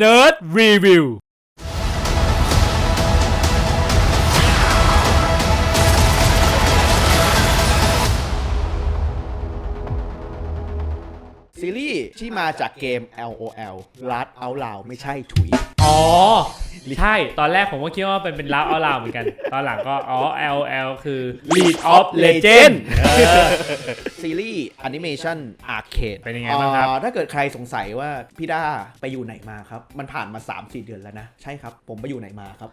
Nerd Review ซีรีส์ที่มาจากเกม LOL รัดเอาเหล่าไม่ใช่ถุยอ๋อ ใช่ ตอนแรกผมก็คิดว่าเป็นเป็นลาวเอาลาวเหมือนกัน ตอนหลังก็อ๋อ L L คือ League of Legend เออซีรีส์แอนิเมชันอาร์เคดเป็นยังไงบ้างครับ ถ้าเกิดใครสงสัยว่าพี่ด้าไปอยู่ไหนมาครับ มันผ่านมา 3-4 เดือนแล้วนะ ใช่ครับ ผมไปอยู่ไหนมาครับ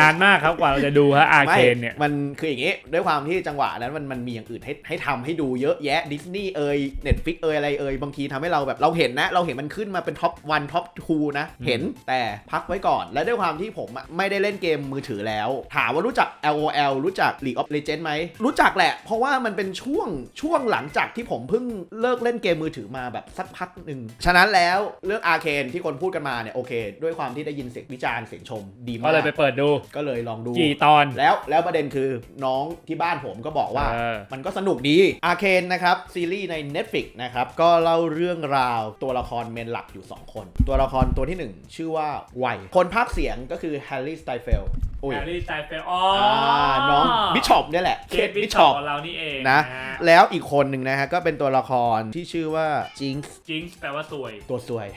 นานมากครับกว่าเราจะดูฮะอาร์ไม่เคนเนี่ย มันคืออย่างงี้ ด้วยความที่จังหวะนั้นมันมันมีอย่างอื่นให้ให้ทำให้ดูเยอะแยะดิสนีย์เอ่ยเน็ตฟิกเอ่ยอะไรเอ่ยบางทีทำให้เราแบบเราเห็นนะ เราเห็นมันขึ้นมาเป็นท็อปวันท็อปทูนะ เห็นแต่พักไว้ก่อน และด้วยความที่ผมอะไม่ได้เล่นเกมมือถือแล้ว ถามว่ารู้จัก LOL รู้จัก League of Legends ไหม รู้จักแหละ เพราะว่ามันเป็นช่วงช่วงหลังจากที่ผมเพิ่งเลิกเล่นเกมมือถือมาแบบสักพักหนึ่ง ฉะนั้นแล้วเรื่องอาร์เคนที่คนพูดกันมาเนี่ยโอเค ด้วยความที่ได้ยินเสียงวิจารณ์เสียงชมดีมากก็เลยไปเปิดดู ก็เลยลองดูกี่ตอน แล้วแล้วประเด็นคือน้องที่บ้านผมก็บอกว่าเออมันก็สนุกดีอาเคนนะครับซีรีส์ใน Netflix นะครับก็เล่าเรื่องราวตัวละครเมนหลักอยู่ 2 คน ตัวละครตัวทีหนึ่1ชื่อว่าไวคนภาคเสียงก็คือแฮร์รี่สไตเฟลอุ้ยแฮร์รี่สไตเฟลอ๋ออ่าอ่าน้องบิชอปเนี่ยแหละ เคเคททบิบิชชออปปของเรานี่เองนะฮแล้วอีกคนหนึ่งนะฮะ ก็เป็นตัวละครที่ชื่อว่าจิงส์จิงส์แปลว่าสวย ตัวสวย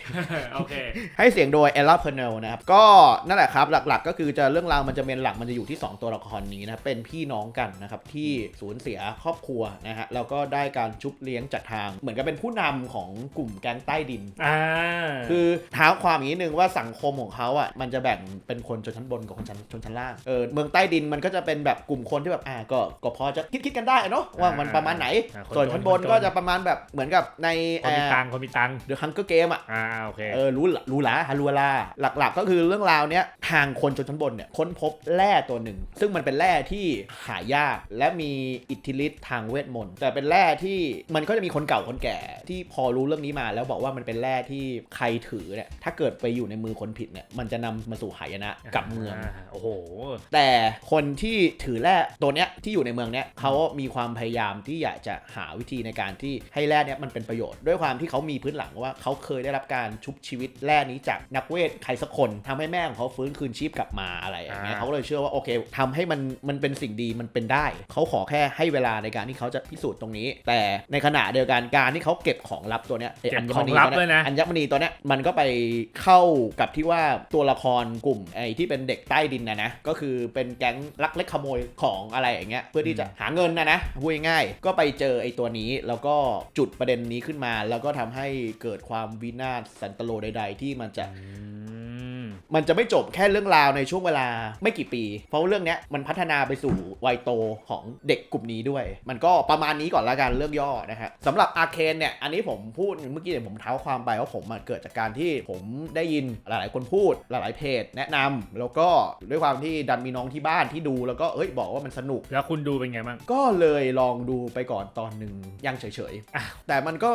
โอเค ให้เสียงโดยเอลล่าเพอร์เนลนะครับ ก็นั่นแหละครับ หลักๆ ก็คือจะเรื่องราวมันจะเป็นหลักมันจะอยู่ที่ 2 ตัวละครนี้นะครับเป็นพี่น้องกันนะครับ ที่สูญเสียครอบครัวนะฮะ แล้วก็ได้การชุบเลี้ยงจากทาง เหมือนกับเป็นผู้นำของกลุ่มแก๊งใต้ดินอ่าคือเท้าความอย่างนี้นึงว่าสังคมของเขาอะมันจะแบ่งเป็นคนชนชั้นบนกับคนชั้นชนชั้นล่าง เออเมืองใต้ดินมันก็จะเป็นแบบกลุ่มคนที่แบบอ่าก็ก็พอจะคิดคิดกันได้อะเนาะว่ามันประมาณไหนอ่าคนส่วนชั้นบนคนจนก็จะประมาณแบบเหมือนกับในคนมีตังค์คนมีตังค์เดอะฮังเกอร์เกมอะอ่าโอเคเออรู้ละรู้ละฮารัวลาหลักๆ ก็คือเรื่องราวเนี้ยทางคนชนชั้นบนเนี่ยค้นพบแร่ตัวหนึ่ง ซึ่งมันเป็นแร่ที่หายากและมีอิทธิฤทธิ์ทางเวทมนต์แต่เป็นแร่ที่มันก็จะมีคนเก่าคนแก่ที่พอรู้เรื่องนี้มา แล้วบอกว่ามันเป็นแร่ที่ใครถือเนี่ยถ้าเกิดไปอยู่ในมือคนผิดเนี่ยมันจะนำมาสู่หายนะกับเมืองโอ้โหแต่คนที่ถือแร่ตัวเนี้ยที่อยู่ในเมืองเนี้ยเขามีความพยายามที่อยากจะหาวิธีในการที่ให้แร่เนี้ยมันเป็นประโยชน์ด้วยความที่เขามีพื้นหลังว่าเขาเคยได้รับการชุบชีวิตแร่นี้จากนักเวทใครสักคนทำให้แม่ของเขาฟื้นคืนชีพกลับมาอะไรอย่างเงี้ยอ่าเขาก็เลยเชื่อว่าโอเคทำให้มันมันเป็นสิ่งดีมันเป็นได้ เขาขอแค่ให้เวลาในการที่เขาจะพิสูจน์ตรงนี้ แต่ในขณะเดียวกันการที่เขาเก็บของลับตัวเนี้ยไเก็บญของมณีลับตัวด้วยเนี้นะยอัญมณีตัวเนี้ยมันก็ไปเข้ากับที่ว่าตัวละครกลุ่มไอ้ที่เป็นเด็กใต้ดินนะนะก็คือเป็นแก๊งลักเล็กขโมยของอะไรอย่างเงี้ยเพื่อที่จะหาเงินนะนะพูดง่ายๆก็ไปเจอไอ้ตัวนี้แล้วก็จุดประเด็นนี้ขึ้นมา แล้วก็ทำให้เกิดความวินาศสันตโลใด ๆ ที่มันจะ มมันจะไม่จบแค่เรื่องราวในช่วงเวลาไม่กี่ปี เพราะว่าเรื่องเนี้ยมันพัฒนาไปสู่วัยโตของเด็กกลุ่มนี้ด้วย มันก็ประมาณนี้ก่อนละกันเรื่องย่อนะฮะสำหรับอาร์เคนเนี่ยอันนี้ผมพูดเมื่อกี้เนี่ยผมเท้าความไปว่าผมอะเกิดจากการที่ผมได้ยินหลาย ๆ คนพูดหลาย ๆ เพจ แนะนำแล้วก็ด้วยความที่ดันมีน้องที่บ้านที่ดูแล้วก็เอ้ยบอกว่ามันสนุก แล้วคุณดูเป็นไงบ้างก็เลยลองดูไปก่อนตอนหนึ่งยังเฉยอ้าวๆแต่มันก็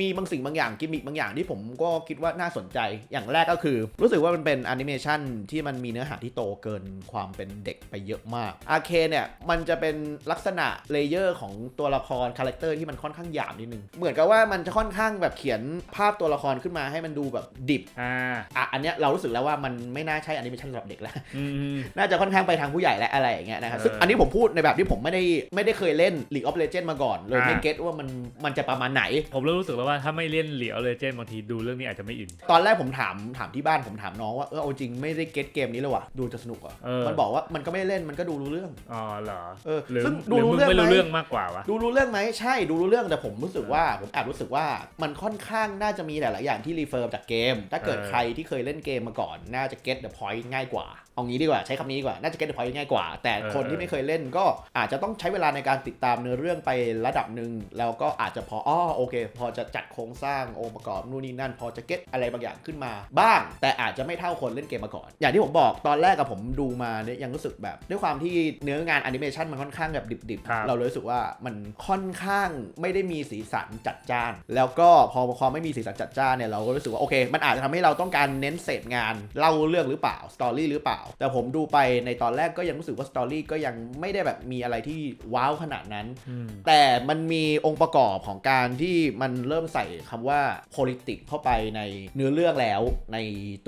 มีบางสิ่งบางอย่างกิมมิคบางอย่างที่ผมก็คิดว่าน่าสนใจอย่างแรกก็คือ รู้สึกว่ามันเป็นแอนิเมชันที่มันมีเนื้อหาที่โตเกินความเป็นเด็กไปเยอะมากอาเคเนี่ยมันจะเป็นลักษณะเลเยอร์ของตัวละครคาแรคเตอร์ที่มันค่อนข้างหยาบนิดนึง เหมือนกับว่ามันจะค่อนข้างแบบเขียนภาพตัวละครขึ้นมาให้มันดูแบบดิบอ่าอะอันเนี้ยเรารู้สึกแล้วว่ามันไม่น่าใช่แอนิเมชันสำหรับเด็กแล้วอืมน่าจะค่อนข้างไปทางผู้ใหญ่และอะไรอย่างเงี้ยนะครับเออซึ่งอันนี้ผมพูดในแบบที่ผมไม่ได้ไม่ได้เคยเล่น League of Legends มาก่อนเลยอ่าไม่เก็ตว่ามันมันจะประมาณไหน ผมเริ่มรู้สึกแล้วว่าถ้าไม่เล่นเหลียวเลยเจนบางทีดูเรื่องนี้อาจจะไม่อิน ตอนแรกผมถามถามที่บ้านผมถามน้องว่าเออเอาจริงไม่ได้เก็ตเกมนี้เลยว่ะดูจะสนุกอะเออ มันบอกว่ามันก็ไม่ได้เล่นมันก็ดูรู้เรื่อง อ๋อเหรอเออหรือซึ่งหดูรือรู้มึงเรื่องไม่รู้ไหม เรื่องมากกว่าวะ ดูรู้เรื่องไหมใช่ดูรู้เรื่องแต่ผมรู้สึกว่าผมแอบรู้สึกว่ามันค่อนข้างน่าจะมีหลาย ๆ อย่างที่รีเฟิร์มจากเกม ถ้าเกิดเออ ใครที่เคยเล่นเกมมาก่อนน่าจะ get the point ง่ายกว่าเอางี้ดีกว่าใช้คำนี้ดีกว่าน่าจะ get the point ง่ายกว่า แต่คนที่ไม่เคยเล่นก็อาจจะต้องใช้เวลาในการติดตามเนื้อเรื่องไประดับหนึ่งแล้วก็อาจจะพออ้อโอเค พอจะจัดโครงสร้างองค์ประกอบนู่นนี่นั่น พอจะ get อะไรบางอย่างขึ้นมา บ้าง แต่อาจจะไม่เท่าคนเล่นเกมมาก่อน อย่างที่ผมบอกตอนแรกกับผมดูมาเนี่ยยังรู้สึกแบบ ด้วยความที่เนื้องานแอนิเมชันมันค่อนข้างแบบดิบครับ ๆ เราเลยรู้สึกว่ามันค่อนข้างไม่ได้มีสีสันจัดจ้าน แล้วก็พอพอไม่มีสีสันจัดจ้านเนี่ยเราก็รู้สึกว่าโอเค มันอาจจะทำให้เราต้องการเน้นเสพงานเล่าเรื่องหรือเปล่าสตอรี่หรือเปล่า แต่ผมดูไปในตอนแรกก็ยังรู้สึกว่าสตอรี่ก็ยังไม่ได้แบบมีอะไรที่ว้าวขนาดนั้น อืม แต่มันมีองค์ประกอบของการที่มันเริ่มใส่คำว่า politics เข้าไปในเนื้อเรื่องแล้วใน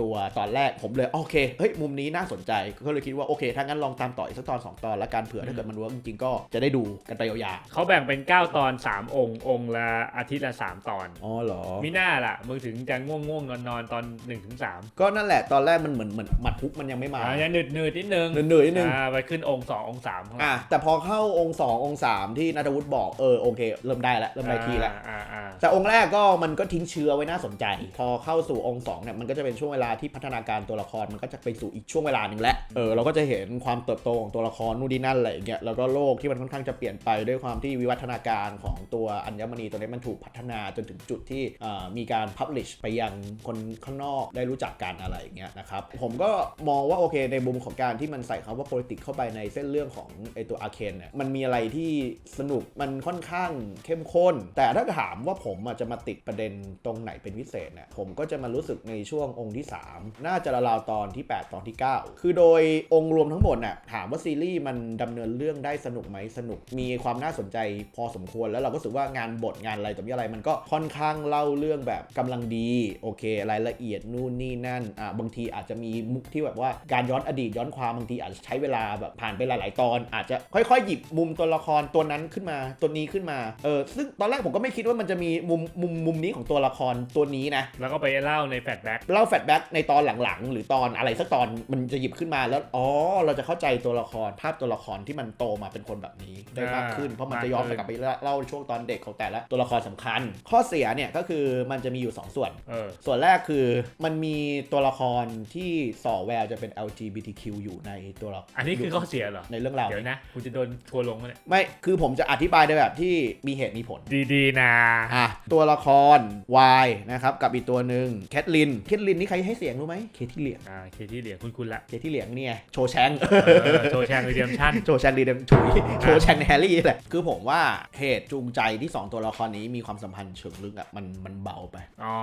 ตัวตอนแรกผมเลยโอเคเฮ้ยมุมนี้น่าสนใจก็เลยคิดว่าโอเคถ้างั้นลองตามต่ออีกสักตอน 2 ตอนแล้วการเผื่อถ้าเกิดมันเวิร์กจริงๆก็จะได้ดูกันไปยาวเขาแบ่งเป็น 9 ตอน 3 องค์ องค์ละอาทิตย์ละ 3 ตอนๆอ๋อเหรอมิน่าล่ะมึงถึงจะง่วงง่วงนอนนอนๆตอน1-3ก็นั่นแหละตอนแรกมันเหมือนเหมือนหมัดฮุกมันยังไม่มาอ่ายังหนืดหนืดๆนิดนึงเหนื่อยๆนิดนึงอ่าไปขึ้นองค์ 2 องค์3ข้างหลังอะแต่พอเข้าองค์สององค์สามที่นัทวุฒิบอกเออโอเค เริ่มได้แล้วเริ่มได้ที่แล้วอ่าอ่าแต่องค์แรกก็มันก็ทิ้งเชื้อไว้น่าสนใจ พอเข้าสู่องค์2เนี่ยมันก็จะเป็นช่วงเวลาที่พัฒนาการตัวละครมันก็จะไปสู่อีกช่วงเวลาหนึ่งแล้วเออเราก็จะเห็นความเติบโตของตัวละครนู่นนี่นั่นอะไรอย่างเงี้ยแล้วก็โลกที่มันค่อนข้างจะเปลี่ยนไปด้วยความที่วิวัฒนาการของตัวอัญมณีตัวนี้มันถูกพัฒนาจนถึงจุดที่มีการพับลิชไปยังคนข้างนอกได้รู้จักกันอะไรอย่างเงี้ยนะครับผมก็มองว่าโอเคในมุมของการที่มันใส่คำว่า politics เข้าไปในเส้นเรื่องของไอตัวอาเคนเนี่ยมันมีอะไรที่สนุกมันค่อนข้างเข้มข้น แต่ถ้าถามว่าผมจะมาติดประเด็นตรงไหนเป็นพิเศษเนี่ยผมก็จะมารู้สึกในช่วงองค์ที่ 3 น่าจะราวๆตอนที่ 8 ตอนที่ 9 คือโดยองค์รวมทั้งหมดน่ะถามว่าซีรีส์มันดำเนินเรื่องได้สนุกไหมสนุก มีความน่าสนใจพอสมควรแล้วเราก็รู้สึกว่างานบทงานอะไรต่อมีอะไร มันก็ค่อนข้างเล่าเรื่องแบบกำลังดีโอเค รายละเอียดนู่นนี่นั่นอะบางทีอาจจะมีมุกที่แบบว่าการย้อนอดีตย้อนความบางทีอาจจะใช้เวลาแบบผ่านไปหลาย ๆ ตอน อาจจะค่อยๆ หยิบมุมตัวละครตัวนั้นขึ้นมาตัวนี้ขึ้นมาเออซึ่งตอนแรกผมก็ไม่คิดว่ามันจะมีมุมมุมมุมนี้ของตัวละครตัวนี้นะแล้วก็ไปเล่าในแฟลชแบ็กเล่าแฟลชแบ็กในตอนหลังๆหรือตอนอะไรสักตอนมันจะหยิบขึ้นมาแล้วอ๋อเราจะเข้าใจตัวละครภาพตัวละครที่มันโตมาเป็นคนแบบนี้ได้มากขึ้น เพราะมันจะย้อนไปกลับไปเล่าช่วงตอนเด็กของแต่ละตัวละครสำคัญ ข้อเสียเนี่ยก็คือมันจะมีอยู่ 2 ส่วนเออส่วนแรกคือมันมีตัวละครที่ส่อแววจะเป็น LGBTQ อยู่ในตัวละอันนี้คือข้อเสียเหรอในเรื่องราวเดี๋ยวนะกูจะโดนทัวร์ลงมาเนี่ยไม่คือผมจะอธิบายในแบบที่มีเหตุมีผล ดีๆนะอะตัวละครวายนะครับกับอีกตัวหนึ่งแคทลินแคทลินนี่ใครให้เสียงรู้ไหมเคที่เหลียงอ่าเคที่เหลียงคุณคุณละเคที่เหลียงเนี่ยโชว์แชงเออโชว์แชงเรียมชั่นโชว์แชงรีเดมถุยโชว์แชงแฮร์รี่แหละคือผมว่าเหตุจูงใจที่ 2 ตัวละครนี้มีความสัมพันธ์เชิงลึกอะมันมันเบาไปอ๋อ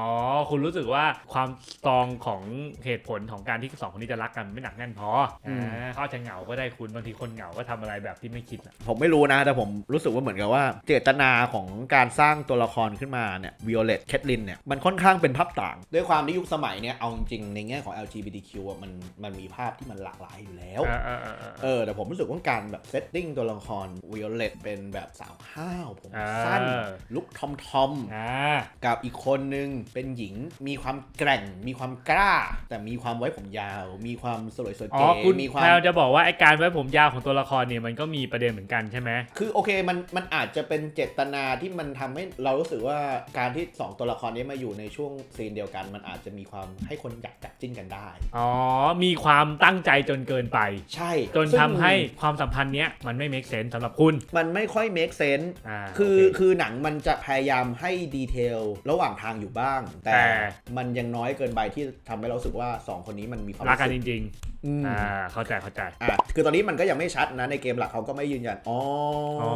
คุณรู้สึกว่าความสตรองของเหตุผลของการที่สองคนนี้จะรักกันไม่หนักแน่นพออ่าเขาอาจจะเหงาก็ได้คุณบางทีคนเหงาก็ทำอะไรแบบที่ไม่คิดอะผมไม่รู้นะแต่ผมรู้สึกว่าเหมือนกับว่า เจตนาของการสร้างตัวละครขึ้นมาเนี่ยวิโอเลตแคทลินเนี่ยมันค่อนข้างเป็นภาพต่าง ด้วยความที่ยุคสมัยเนี่ยเอาจริงๆในแง่ของ LGBTQ อะมันมันมีภาพที่มันหลากหลายอยู่แล้วเออเออเออเออเออ แต่ผมรู้สึกว่าการแบบเซตติ้งตัวละครวิโอเลตเป็นแบบสาวห้าว ผมอ่าสั้น ลุคทอมทอมอ่ากับอีกคนนึงเป็นหญิงมีความแกร่ง มีความกล้า แต่มีความไว้ผมยาว มีความสลวยสวยอ๋เก๋อคุณมีความแพลวจะบอกว่าไอการไว้ผมยาวของตัวละครเนี่ยมันก็มีประเด็นเหมือนกันใช่ไหมคือโอเคมันมันอาจจะเป็นเจตนาที่มันทำให้เรารู้สึกว่าการที่ 2 ตัวละครนี้มาอยู่ในช่วงซีนเดียวกัน มันอาจจะมีความให้คนอยากจับจิ้นกันได้ อ๋อ มีความตั้งใจจนเกินไป ใช่จนซึ่งทำให้ความสัมพันธ์เนี้ยมันไม่ make sense สำหรับคุณ มันไม่ค่อย make sense อ่าคือโเคือหนังมันจะพยายามให้ดีเทลระหว่างทางอยู่บ้าง แต่แต่ มันยังน้อยเกินไปที่ทำให้เรารู้สึกว่า2คนนี้มันมีความรักกันจสึริง อืมๆอ่าเข้าใจเข้าใจอะคือตอนนี้มันก็ยังไม่ชัดนะในเกมหลักเขาก็ไม่ยืนยันอ๋ออ๋อ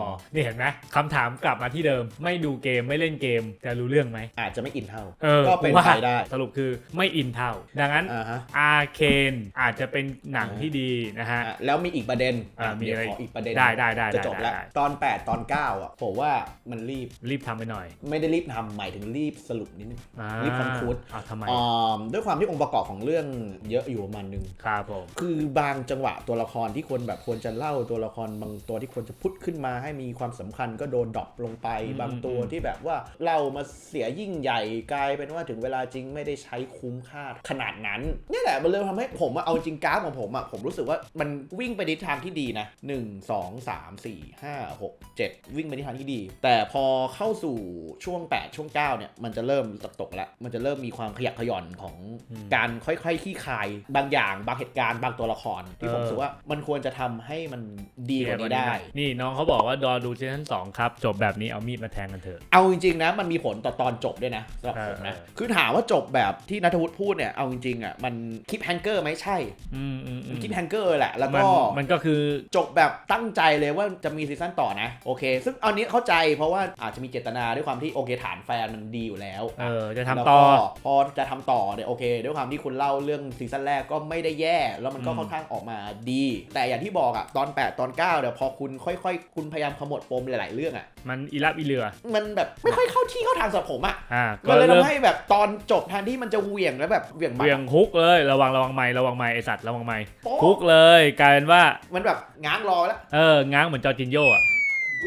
อนี่เห็นไหมคำถามกลับมาที่เดิม ไม่ดูเกมไม่เล่นเกมจะรู้เรื่องไหมอาจจะไม่อินเท่าเออก็เป็นผมว่าไปได้สรุปคือไม่อินเท่า ดังนั้นอ่าฮะอาเคนอาจจะเป็นหนังอ่าที่ดีนะฮะอะแล้วมีอีกประเด็นอะมีเดี๋ยวอะไรขออีกประเด็นได้ได้ได้จะจบแล้วได้ตอน 8 ตอน 9 อะผมว่ามันรีบรีบทำไปหน่อย ไม่ได้รีบทำหมายถึงรีบสรุปนิดนึงอ่ารีบ conclude อ่าทำไมอ่าด้วยความที่องค์ประกอบของเรื่องเยอะอยู่ประมาณนึงครับผมคือบางจังหวะตัวละครที่ควรแบบควรจะเล่าตัวละครบางตัวที่ควรจะพุทขึ้นมาให้มีความสำคัญก็โดนดรอปลงไปอืมบางตัวที่แบบว่าเล่ามาเสียยิ่งใหญ่กลายเป็นว่าถึงเวลาจริงไม่ได้ใช้คุ้มค่าขนาดนั้นนี่แหละมันเลยทำให้ผมอะเอาจริงกราฟของผมอะผมรู้สึกว่ามันวิ่งไปในทางที่ดีนะ 1 2 3 4 5 6 7 วิ่งไปในทางที่ดี แต่พอเข้าสู่ช่วง 8 ช่วง 9 เนี่ย มันจะเริ่มตกตกๆแล้ว มันจะเริ่มมีความขยักขย่อนของอืมการค่อยๆขี้คายบางอย่างบางเหตุการณ์บางตัวละคร ที่ผมเออรู้สึกว่ามันควรจะทำให้มันดีกว่านี้ได้ นี่น้องเขาบอกว่ารอดูดูซีซั่นสองครับ จบแบบนี้เอามีดมาแทงกันเถอะ เอาจริงๆนะมันมีผลต่อตอนจบด้วยนะสำหรับผมนะ เออ คือถามว่าจบแบบที่นัทวุฒิพูดเนี่ยเอาจริงๆอะมันคลิปแฮงเกอร์ไหมใช่อืมอืมอืมันมคลิปแฮงเกอร์แหละแล้วมันก็มันก็คือ จบแบบตั้งใจเลยว่าจะมีซีซั่นต่อนะ โอเค ซึ่งเอานี้เข้าใจเพราะว่าอาจจะมีเจตนาด้วยความที่โอเคฐานแฟนมันดีอยู่แล้วเออจะทำแล้วต่อก็พอจะทำต่อเนี่ยโอเค ด้วยความที่คุณเล่าเรื่องซีซั่นแรกก็ไม่ได้แย่ แล้วมันก็อืมค่อนข้างออกมาดี แต่อย่างที่บอกอะตอน 8 ตอน 9เดี๋ยวพอคุณค่อยๆ คุณพยายามขมวดปมหลาย ๆ เรื่องอะมันอีรับอีเหลือมันแบบไม่ค่อยเข้าที่เข้าทางสำหรับผมอะอ่ามันเลยเริ่มทำให้แบบตอนจบแทนที่มันจะเหวี่ยงแล้วแบบเหวี่ยงบัตเวียงรฮุกเลยระวังระวังไม้ระวังไม้ไอสัตว์ระวังไม้โป๊ะ ฮุกเลยกลายเป็นว่า มันแบบง้างรอแล้ว เออง้างเหมือนจอร์จินโยอะ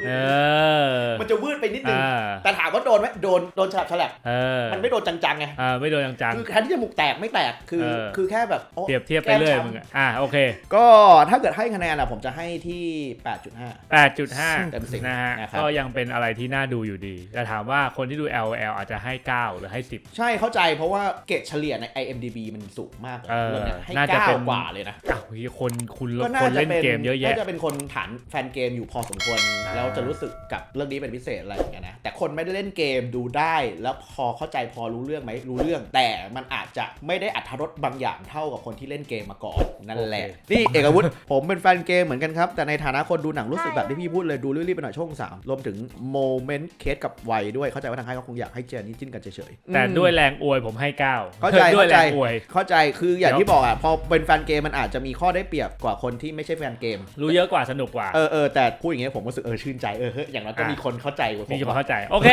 เออมันจะวืดไปนิดนึงอ่าแต่ถามว่าโดนไหมโดนโดนฉลับฉลับเออมันไม่โดนจังๆไงอ่าไม่โดนจังคือแทนที่จะหมุกแตกไม่แตก คือเออคือแค่แบบโอ้ๆเปรียบเทียบไปเรื่อยมึงอะอ่าโอเค ก็ถ้าเกิดให้คะแนนอะผมจะให้ที่ 8.5 8.5เต็มสิบนะฮะนะครับก็ยังเป็นอะไรที่น่าดูอยู่ดี แต่ถามว่าคนที่ดู LL อาจจะให้ 9 หรือให้ 10 ใช่เข้าใจเพราะว่าเกรดเฉลี่ยใน IMDB มันสูงมากเออรื่องเนี้ยให้น่าจะเป็น9กว่าเลยนะอ้าวเฮ้ยคนคุณก็คน่านจะเล่นเป็นเกมเยอะแยะน่าจะเป็นคนฐานแฟนเกมอยู่พอสมควรอ่าแล้วจะรู้สึกกับเรื่องนี้เป็นพิเศษอะไรอย่างเงี้ยนะแต่คนไม่ได้เล่นเกมดูได้แล้วพอเข้าใจพอรู้เรื่องไหมรู้เรื่อง แต่มันอาจจะไม่ได้อัธรสบางอย่างเท่ากับคนที่เล่นเกมมาก่อนนั่นแหละนี่เอกวุฒิผมเป็นแฟนเกมเหมือนกันครับ แต่ในฐานะคนดูหนังรู้สึกแบบที่พี่พูดเลยดูรีบๆไปหน่อยช่วงสามรวมถึงโมเมนต์เคสกับวัยด้วยเข้าใจว่าทางค่ายก็คงอยากให้เจนนี่จิ้นกันเฉยๆแต่อืมด้วยแรงอวยผมให้9เข้าใจด้วยเข้าแรใจงอวยเข้าใจคืออย่างเดี๋ยวที่บอกอะพอเป็นแฟนเกมมันอาจจะมีข้อได้เปรียบกว่าคนที่ไม่ใช่แฟนเกม รู้เยอะกว่าสนุกกว่าเออเออแต่พูดอย่างเงี้ยผมรู้สึกเออชื่นใจเออเฮ้ยอย่างน้อยก็อะมีคนเข้าใจกว่าผมนี่จะมาว่ะเข้าใจ โอเค